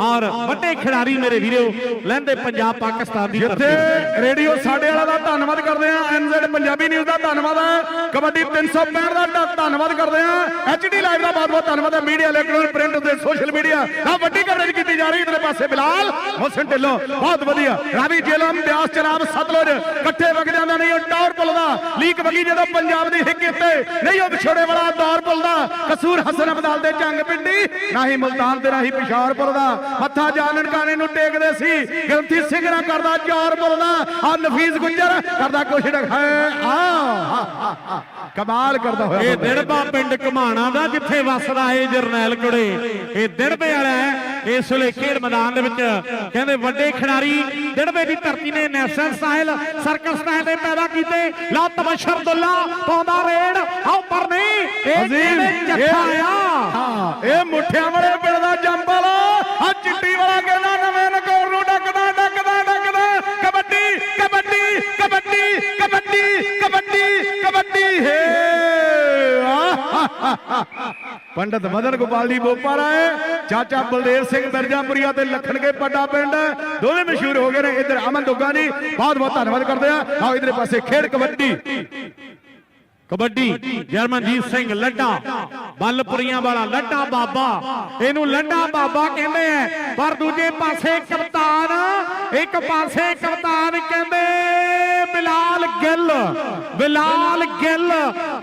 ਔਰ ਵੱਡੇ ਖਿਡਾਰੀ ਮੇਰੇ ਵੀਰੋ ਲੈਂਦੇ ਪੰਜਾਬ ਪਾਕਿਸਤਾਨ ਦੀ ਜਿੱਥੇ ਰੇਡੀਓ ਸਾਡੇ ਵਾਲਾ ਦਾ ਧੰਨਵਾਦ ਕਰਦੇ ਆ ਐਨਜ਼ੈਡ ਪੰਜਾਬੀ ਨਿਊਜ਼ ਦਾ ਧੰਨਵਾਦ ਹੈ ਕਬੱਡੀ 365 ਦਾ ਧੰਨਵਾਦ ਕਰਦੇ ਆ ਐਚਡੀ ਲਾਈਵ ਦਾ ਬਹੁਤ ਬਹੁਤ ਧੰਨਵਾਦ ਹੈ ਮੀਡੀਆ ਇਲੈਕਟ੍ਰੋਨਿਕ ਪ੍ਰਿੰਟ ਤੇ ਸੋਸ਼ਲ ਮੀਡੀਆ। ਆ ਵੱਡੀ ਕਵਰੇਜ ਕੀਤੀ ਜਾ ਰਹੀ ਇਧਰੇ ਪਾਸੇ ਬਿਲਾਲ ਹੁਸਨ ਢਿੱਲੋਂ ਬਹੁਤ ਵਧੀਆ। ਰਾਵੀ ਜੇਲਮ ਬਿਆਸ ਚਨਾਬ ਸਤਲੁਜ ਇਕੱਠੇ ਵਗ ਜਾਂਦਾ ਨਹੀਂ ਉਹ ਟੌਰ ਪੁੱਲਦਾ ਲੀਕ ਵਗੀ ਜਦੋਂ ਪੰਜਾਬ ਦੀ ਹਿੱਕ ਉੱਤੇ ਨਹੀਂ ਉਹ ਵਿਛੋੜੇ ਵਾਲਾ ਦੌਰ ਪੁੱਲਦਾ ਕਸੂਰ ਹਸਨ ਅਬਦਾਲ ਦੇ ਜੰਗ ਪਿੰਡੀ। ਨਾ ਹੀ ਮੁਲਤਾਨ ਤੇ ਨਾ ਹੀ ਪਿਸ਼ਾਵਰਪੁਰ ਦਾ। ਮੱਥਾ ਜਾਣਨ ਕਾਣੇ ਨੂੰ ਟੇਕਦੇ ਸੀ। ਗ੍ਰੰਥੀ ਸਿੰਘ ਨਾ ਕਰਦਾ ਜੌਰ ਪੁੱਲਦਾ ਆ ਨਫੀਸ ਗੁੱਜਰ ਕਰਦਾ ਕੁਛ ਦਿਖਾਏ ਆ ਕਮਾਲ ਕਰਦਾ ਹੋਇਆ ਇਹ ਦਿੜਬਾ ਪਿੰਡ ਘਮਾਣਾ ਦਾ ਜਿੱਥੇ ਵਸਦਾ ਏ ਜਰਨੈਲ ਕੁੜੇ। ਇਹ ਦਿੜਬੇ ਵਾਲਾ ਇਸ ਵੇਲੇ ਖੇਡ ਮੈਦਾਨ ਦੇ ਵਿੱਚ। ਕਹਿੰਦੇ ਵੱਡੇ ਖਿਡਾਰੀ ਦਿੜਬੇ ਦੀ ਧਰਤੀ ਨੇ ਨੈਸ਼ਨਲ ਸਟਾਈਲ ਸਰਕਲ ਸਟਾਈਲ ਦੇ ਪੈਦਾ ਕੀਤੇ। ਲਾ ਤਬਸ਼ਰ ਦੁੱਲਾ ਪਾਉਂਦਾ ਰੇਡ। ਆਓ ਪਰ ਨਹੀਂ ਇਹ ਇਹ- ਆ ਹਾਂ ਇਹ ਮੁੱਠਿਆਂ ਵਾਲੇ ਪਿੰਡ ਦਾ ਜੰਪ ਆ ਚਿੱਟੀ ਵਾਲਾ ਕਹਿੰਦਾ ਨਵੇਂ ਨਕੌਰ ਨੂੰ ਡੱਕਦਾ ਡੱਕਦਾ ਡੱਕਦਾ। ਕਬੱਡੀ ਕਬੱਡੀ ਕਬੱਡੀ ਕਬੱਡੀ ਕਬੱਡੀ ਕਬੱਡੀ, ਹੇ। ਪੰਡਤ ਮਦਨ ਗੋਪਾਲ ਜੀ ਬੋਪਾ ਰਾਏ ਚਾਚਾ ਬਲਦੇਵ ਸਿੰਘ ਮਿਰਜ਼ਾਪੁਰੀਆ ਤੇ ਲਖਣ ਕੇ ਪੱਡਾ। ਪਿੰਡ ਦੋਵੇਂ ਮਸ਼ਹੂਰ ਹੋ ਗਏ ਨੇ। ਇੱਧਰ ਅਮਨ ਦੁੱਗਾ ਜੀ ਬਹੁਤ ਬਹੁਤ ਧੰਨਵਾਦ ਕਰਦੇ ਆ। ਆਓ ਇਧਰੇ ਪਾਸੇ ਖੇਡ ਕਬੱਡੀ। ਕਬੱਡੀ ਜਰਮਨਜੀਤ ਸਿੰਘ ਲੱਡਾ, ਬੱਲਪੁਰੀਆਂ ਵਾਲਾ ਲੱਡਾ ਬਾਬਾ। ਇਹਨੂੰ ਲੱਡਾ ਬਾਬਾ ਕਹਿੰਦੇ ਆ ਪਰ ਦੂਜੇ ਪਾਸੇ ਕਪਤਾਨ, ਇੱਕ ਪਾਸੇ ਕਪਤਾਨ ਕਹਿੰਦੇ, ਬਿਲਾਲ ਗਿੱਲ ਬਿਲਾਲ ਗਿੱਲ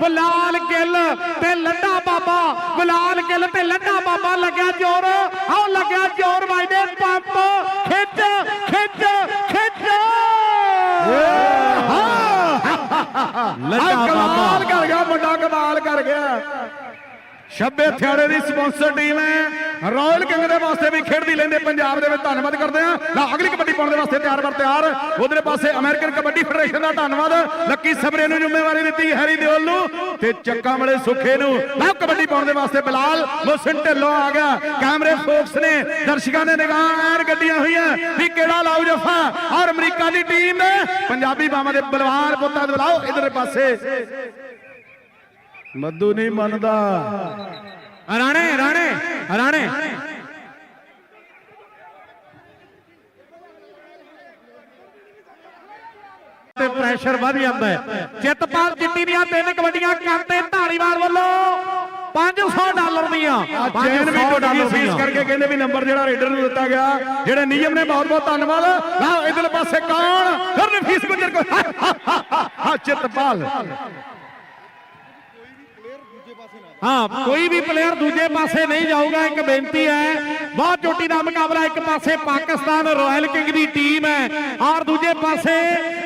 ਬਿਲਾਲ ਗਿੱਲ ਤੇ ਲੱਡਾ ਬਾਬਾ। ਬਿਲਾਲ ਗਿੱਲ ਤੇ ਲੱਡਾ ਬਾਬਾ ਲੱਗਿਆ ਜ਼ੋਰ। ਆਓ ਲੱਗਿਆ ਜ਼ੋਰ ਵਾਜਦੇ ਪੰਪ ਖਿੱਚ ਖਿੱਚ ਆ ਕਮਾਲ ਕਰ ਗਿਆ ਮੁੰਡਾ ਕਮਾਲ ਕਰ ਗਿਆ। ਸ਼ੱਬੇ ਥਿਆੜੇ ਦੀ ਸਪਾਂਸਰ ਟੀਮ ਹੈ। ਰਾਇਲ ਕਿੰਗ ਦੇ ਵਾਸਤੇ ਵੀ ਖੇਡਦੀ ਲੈਂਦੇ, ਪੰਜਾਬ ਦੇ ਵਿੱਚ ਧੰਨਵਾਦ ਕਰਦੇ ਆ ਲਾ, ਅਗਲੀ ਕਬੱਡੀ ਪਾਉਣ ਦੇ ਵਾਸਤੇ ਤਿਆਰ ਬਰ ਤਿਆਰ। ਉਧਰੇ ਪਾਸੇ ਅਮਰੀਕਨ ਕਬੱਡੀ ਫੈਡਰੇਸ਼ਨ ਦਾ ਧੰਨਵਾਦ। ਲੱਕੀ ਸਬਰੇ ਨੂੰ ਜ਼ਿੰਮੇਵਾਰੀ ਦਿੱਤੀ, ਹੈਰੀ ਦਿਓਲ ਨੂੰ ਤੇ ਚੱਕਾਂ ਵਾਲੇ ਸੁੱਖੇ ਨੂੰ। ਲਾ ਕਬੱਡੀ ਪਾਉਣ ਦੇ ਵਾਸਤੇ ਬਿਲਾਲ ਮੁਹਸਿਨ ਢਿੱਲੋਂ ਆ ਗਿਆ। ਕੈਮਰੇ ਫੋਕਸ ਨੇ, ਦਰਸ਼ਕਾਂ ਦੇ ਨਿਗਾਹ ਐਨ ਗੱਡੀਆਂ ਹੋਈਆਂ। ਵੀ ਕਿਹੜਾ ਲਾਊ ਜਫਾ? ਔਰ ਅਮਰੀਕਾ ਦੀ ਟੀਮ ਨੇ ਪੰਜਾਬੀ ਬਾਵਾਂ ਦੇ ਬਲਵਾਨ ਪੁੱਤਾਂ ਦੇ ਬੁਲਾਓ। ਇਧਰ ਪਾਸੇ। ਮੱਦੂ ਨਹੀਂ ਮੰਨਦਾ। ਰਾਣੇ ਰਾਣੇ ਰਾਣੇ ਤੇ ਪ੍ਰੈਸ਼ਰ ਵਧ ਜਾਂਦਾ ਹੈ। ਚਿੱਤਪਾਲ ਚਿੱਟੀ ਦੀਆਂ ਤਿੰਨ ਕਬੱਡੀਆਂ ਕਰਤੇ ਧਾਰੀਵਾਲ ਵੱਲੋਂ 500 ਡਾਲਰ ਦੀਆਂ। ਚੈਨ ਵੀ 500 ਟੁੱਟ ਗਈ ਡਾਲਰ ਫੀਸ ਕਰਕੇ ਕਹਿੰਦੇ ਵੀ ਨੰਬਰ ਜਿਹੜਾ ਰੇਡਰ ਨੂੰ ਦਿੱਤਾ ਗਿਆ ਜਿਹੜੇ ਨਿਯਮ ਨੇ ਬਹੁਤ ਬਹੁਤ ਧੰਨਵਾਦ। ਲਓ ਇਧਰਲੇ ਪਾਸੇ ਕੌਣ? ਫਿਰ ਫੀਸ ਗੁਜਰ ਕੋ ਹਾਂ ਚਿੱਤਪਾਲ। ਹਾਂ, ਕੋਈ ਵੀ ਪਲੇਅਰ ਦੂਜੇ ਪਾਸੇ ਨਹੀਂ ਜਾਊਗਾ, ਇੱਕ ਬੇਨਤੀ ਹੈ। ਬਹੁਤ ਚੋਟੀ ਦਾ ਮੁਕਾਬਲਾ, ਇੱਕ ਪਾਸੇ ਪਾਕਿਸਤਾਨ ਰਾਇਲ ਕਿੰਗ ਦੀ ਟੀਮ ਹੈ। ਔਰ ਦੂਜੇ ਪਾਸੇ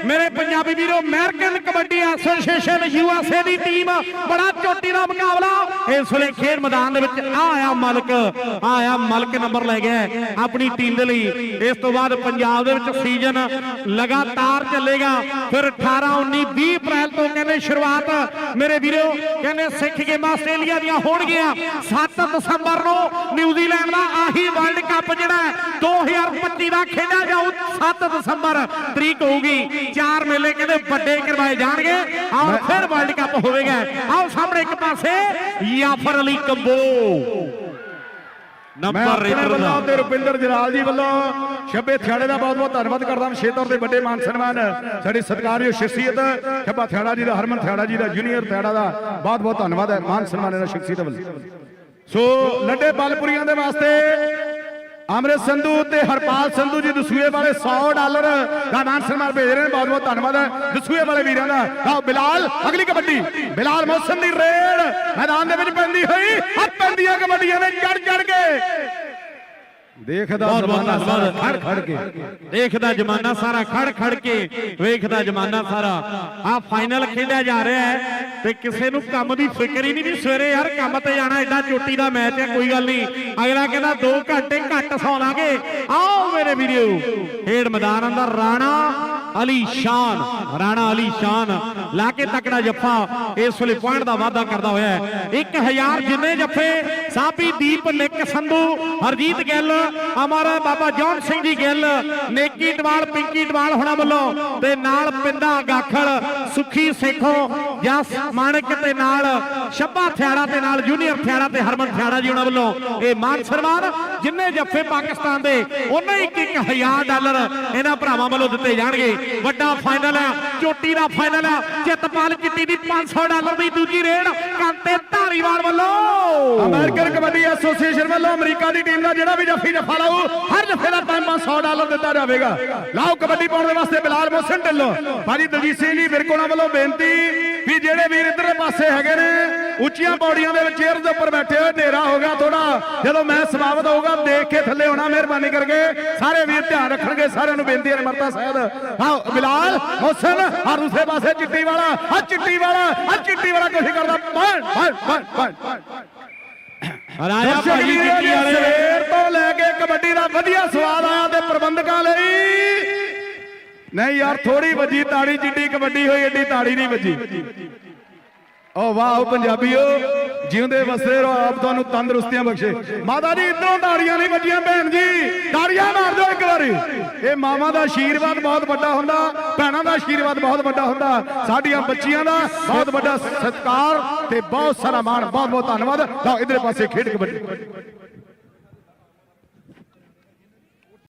ਮੇਰੇ ਪੰਜਾਬੀ ਵੀਰੋ ਅਮਰੀਕਨ ਕਬੱਡੀ ਐਸੋਸੀਏਸ਼ਨ ਯੂਐਸਏ ਦੀ ਟੀਮ ਬੜਾ ਚੋਟੀ ਦਾ ਮੁਕਾਬਲਾ। ਇਸ ਵੇਲੇ ਖੇਡ ਮੈਦਾਨ ਦੇ ਵਿੱਚ ਆਇਆ ਮਲਕ, ਆ ਆਇਆ ਮਲਕ ਨੰਬਰ ਲੈ ਗਿਆ ਆਪਣੀ ਟੀਮ ਦੇ ਲਈ। ਇਸ ਤੋਂ ਬਾਅਦ ਪੰਜਾਬ ਦੇ ਵਿੱਚ ਸੀਜ਼ਨ ਲਗਾਤਾਰ ਚੱਲੇਗਾ। ਫਿਰ 18 19 20 ਅਪ੍ਰੈਲ ਤੋਂ ਕਹਿੰਦੇ ਸ਼ੁਰੂਆਤ ਮੇਰੇ ਵੀਰੋ, ਕਹਿੰਦੇ ਸਿੱਖ ਗੇਮਾਂ ਆਸਟ੍ਰੇਲੀਆ ਦੀਆਂ ਹੋਣਗੀਆਂ। 7 ਦਸੰਬਰ ਨੂੰ ਨਿਊਜ਼ੀਲੈਂਡ ਦਾ ਆਹੀ ਵਰਲਡ ਕੱਪ ਜਿਹੜਾ ਹੈ 2025 ਦਾ ਖੇਡਿਆ ਜਾਊ। 7 ਦਸੰਬਰ ਤਰੀਕ ਹੋਊਗੀ। ਚਾਰ ਮੇਲੇ ਕਹਿੰਦੇ ਵੱਡੇ ਕਰਵਾਏ ਜਾਣਗੇ। ਆਓ ਫਿਰ ਵਰਲਡ ਕੱਪ ਹੋਵੇਗਾ। ਆਓ ਸਾਹਮਣੇ ਇੱਕ ਪਾਸੇ ਯਾਫਰ ਅਲੀ ਕੰਬੋ। ਨੰਬਰ ਰੇਡਰ ਵੱਲੋਂ ਦਾ ਤੇ ਰੁਪਿੰਦਰ ਜਲਾਲ ਜੀ ਵੱਲੋਂ ਛੱਬੇ ਥਿਆੜੇ ਦਾ ਬਹੁਤ ਬਹੁਤ ਧੰਨਵਾਦ ਕਰਦਾ ਵਿਸ਼ੇਸ਼ ਤੌਰ ਤੇ ਵੱਡੇ ਮਾਨ ਸਨਮਾਨ ਸਾਡੀ ਸਤਿਕਾਰਯੋਗ ਸ਼ਖਸੀਅਤ ਛੱਬਾ ਥਿਆੜਾ ਜੀ ਦਾ ਹਰਮਨ ਥਿਆੜਾ ਜੀ ਦਾ ਜੂਨੀਅਰ ਥਿਆੜਾ ਦਾ ਬਹੁਤ ਬਹੁਤ ਧੰਨਵਾਦ ਹੈ। ਮਾਨ ਸਨਮਾਨ ਇਹਨਾਂ ਸ਼ਖਸੀਅਤ ਵੱਲੋਂ। ਸੋ ਲੱਡੇ ਬਲਪੁਰੀਆਂ ਦੇ ਵਾਸਤੇ ਅਮਰਿਤ ਸੰਧੂ ਤੇ ਹਰਪਾਲ ਸੰਧੂ ਜੀ ਦਸੂਏ ਵਾਲੇ 100 ਡਾਲਰ ਦਾ ਮਾਨ ਸਨਮਾਨ ਭੇਜ ਰਹੇ ਨੇ, ਬਹੁਤ ਬਹੁਤ ਧੰਨਵਾਦ। ਹੈ ਦਸੂਏ ਵਾਲੇ ਵੀਰਾਂ ਦਾ, ਆਓ ਬਿਲਾਲ, ਅਗਲੀ ਕਬੱਡੀ। ਬਿਲਾਲ ਮੌਸਮ ਦੀ ਰੇਡ ਮੈਦਾਨ ਦੇ ਵਿੱਚ ਪੈਂਦੀ ਹੋਈ ਆ ਪੈਂਦੀਆਂ ਕਬੱਡੀਆਂ ਨੇ ਚੜ ਚੜ ਕੇ। ਦੇਖਦਾ ਜ਼ਮਾਨਾ ਸਾਰਾ। ਖੜ ਖੜ ਕੇ। ਦੇਖਦਾ ਜਮਾਨਾ ਸਾਰਾ ਖੜ ਖੜ ਕੇ ਵੇਖਦਾ ਜਮਾਨਾ ਸਾਰਾ। ਆ ਫਾਈਨਲ ਖੇਡਿਆ ਜਾ ਰਿਹਾ ਹੈ ਤੇ ਕਿਸੇ ਨੂੰ ਕੰਮ ਦੀ ਫਿਕਰ ਹੀ ਨਹੀਂ ਵੀ ਸਵੇਰੇ ਯਾਰ ਕੰਮ ਤੇ ਜਾਣਾ ਐਡਾ ਚੋਟੀ ਦਾ ਮੈਚ ਹੈ ਕੋਈ ਗੱਲ ਨਹੀਂ। ਅਗਲਾ ਕਹਿੰਦਾ 2 ਘੰਟੇ ਘੱਟ ਸੌ ਲਾਂਗੇ। ਆਓ ਮੇਰੇ ਵੀਰੋ ਖੇਡ ਮੈਦਾਨ ਅੰਦਰ ਰਾਣਾ ਅਲੀ ਸ਼ਾਨ, ਰਾਣਾ ਅਲੀ ਸ਼ਾਨ ਲਾ ਕੇ ਤਕੜਾ ਜੱਫਾ ਇਸ ਵੇਲੇ ਪੁਆਇੰਟ ਦਾ ਵਾਅਦਾ ਕਰਦਾ ਹੋਇਆ ਹੈ। 1000 ਜਿੰਨੇ ਜੱਫੇ, ਸਾਬੀ ਦੀਪ ਨਿੱਕ ਸੰਧੂ, ਹਰਜੀਤ ਗਿੱਲ, ਅਮਾਰਾ ਬਾਬਾ ਜੌਨ ਸਿੰਘ ਜੀ ਗਿੱਲ, ਨੇਕੀ ਟਵਾਲ ਪਿੰਕੀ ਟਵਾਲ ਹੋਣਾ ਵੱਲੋਂ ਤੇ ਨਾਲ ਪਿੰਡਾ ਗਾਖਲ, ਸੁਖੀ ਸੇਖੋਂ, ਜਸ ਮਾਣਕ ਤੇ ਨਾਲ ਸ਼ੱਬਾ ਥਿਆੜਾ ਤੇ ਨਾਲ, ਜੂਨੀਅਰ ਥਿਆੜਾ ਤੇ ਹਰਮਨ ਥਿਆੜਾ ਜੀ ਉਹਨਾਂ ਵੱਲੋਂ ਇਹ ਮਾਨ ਸਨਮਾਨ, ਜਿੰਨੇ ਜੱਫੇ ਪਾਕਿਸਤਾਨ ਦੇ, ਉਹਨਾਂ ਇੱਕ ਇੱਕ ਹਜ਼ਾਰ ਡਾਲਰ ਇਹਨਾਂ ਭਰਾਵਾਂ ਵੱਲੋਂ ਦਿੱਤੇ ਜਾਣਗੇ। ਵੱਡਾ ਫਾਈਨਲ ਹੈ ਚੋਟੀ ਦਾ ਫਾਈਨਲ ਹੈ ਚਿੱਤਪਾਲ ਚਿੱਟੀ ਦੀ 500 ਡਾਲਰ ਦੀ ਦੂਜੀ ਰੇਡ ਕਾਂਤੇ ਧਾਰੀਵਾਲ ਵੱਲੋਂ। ਅਮਰੀਕਨ ਕਬੱਡੀ ਐਸੋਸੀਏਸ਼ਨ ਵੱਲੋਂ ਅਮਰੀਕਾ ਦੀ ਟੀਮ ਦਾ ਜਿਹੜਾ ਵੀ ਜੱਫੀ ਜੱਫਾ ਲਾਊ ਹਰ ਜੱਫੇ ਦਾ 500 ਡਾਲਰ ਦਿੱਤਾ ਜਾਵੇਗਾ। ਲਾਓ ਕਬੱਡੀ ਪਾਉਣ ਦੇ ਵਾਸਤੇ ਬਿਲਾਲ ਮੋਹਸਨ ਢਿੱਲੋਂ। ਭਾਜੀ ਦਲਜੀਤ ਸਿੰਘ ਜੀ ਬਿਰਕੋਣਾ ਵੱਲੋਂ ਬੇਨਤੀ ਵੀ ਜਿਹੜੇ ਵੀਰ ਇਧਰਲੇ ਪਾਸੇ ਹੈਗੇ ਨੇ ਉੱਚੀਆਂ ਪੌੜੀਆਂ ਦੇ ਵਿੱਚ ਚੇਅਰ ਦੇ ਉੱਪਰ ਬੈਠੇ ਹੋਏ ਹਨੇਰਾ ਹੋ ਗਿਆ ਥੋੜਾ ਜਦੋਂ ਮੈਂ ਸਮਾਪਤ ਹੋਊਗਾ ਦੇਖ ਕੇ ਥੱਲੇ ਹੋਣਾ ਮਿਹਰਬਾਨੀ ਕਰਕੇ। ਸਾਰੇ ਵੀਰ ਧਿਆਨ ਰੱਖਣਗੇ ਸਾਰਿਆਂ ਨੂੰ ਬੇਨਤੀ ਹੈ ਮਰਤਾ ਸਾਹਿਬ। ਹਾਂ ਬਿਲਾਲ ਮੋਹਸਨ ਆ ਦੂਸਰੇ ਪਾਸੇ ਚਿੱਟੀ ਵਾਲਾ ਆ ਚਿੱਟੀ ਵਾਲਾ ਆ ਚਿੱਟੀ ਵਾਲਾ ਕੋਸ਼ਿਸ਼ ਕਰਦਾ। ਬਣ ਬਣ ਬਣ ਬਣ ਰਾਜਾ ਵੀਰੋ ਚਿੱਟੀ ਵਾਲੇ। ਸਵੇਰ ਤੋਂ ਲੈ ਕੇ ਕਬੱਡੀ ਦਾ ਵਧੀਆ ਸਵਾਦ ਆਇਆ ਤੇ ਪ੍ਰਬੰਧਕਾਂ ਲਈ ਨਹੀਂ ਯਾਰ ਥੋੜੀ ਵੱਜੀ, ਤਾੜੀ ਜਿੱਡੀ ਕਬੱਡੀ ਹੋਈ, ਏਡੀ ਤਾੜੀ ਨਹੀਂ ਵੱਜੀ। ਓ ਵਾਹ ਪੰਜਾਬੀਓ, ਜਿਉਂਦੇ ਵਸਦੇ ਰਹੋ, ਆਪ ਤੁਹਾਨੂੰ ਤੰਦਰੁਸਤੀਆਂ ਬਖਸ਼ੇ। ਮਾਤਾ ਜੀ, ਇਧਰੋਂ ਤਾੜੀਆਂ ਨਹੀਂ ਵੱਜੀਆਂ, ਭੈਣ ਜੀ। ਤਾੜੀਆਂ ਮਾਰ ਦਿਓ ਇੱਕ ਵਾਰੀ। ਇਹ ਮਾਵਾਂ ਦਾ ਆਸ਼ੀਰਵਾਦ ਬਹੁਤ ਵੱਡਾ ਹੁੰਦਾ, ਭੈਣਾਂ ਦਾ ਆਸ਼ੀਰਵਾਦ ਬਹੁਤ ਵੱਡਾ ਹੁੰਦਾ। ਸਾਡੀਆਂ ਬੱਚੀਆਂ ਦਾ ਬਹੁਤ ਵੱਡਾ ਸਤਿਕਾਰ ਤੇ ਬਹੁਤ ਸਾਰਾ ਮਾਣ ਬਹੁਤ ਬਹੁਤ ਧੰਨਵਾਦ। ਲਓ ਇਧਰੇ ਪਾਸੇ ਖੇਡ ਕਬੱਡੀ।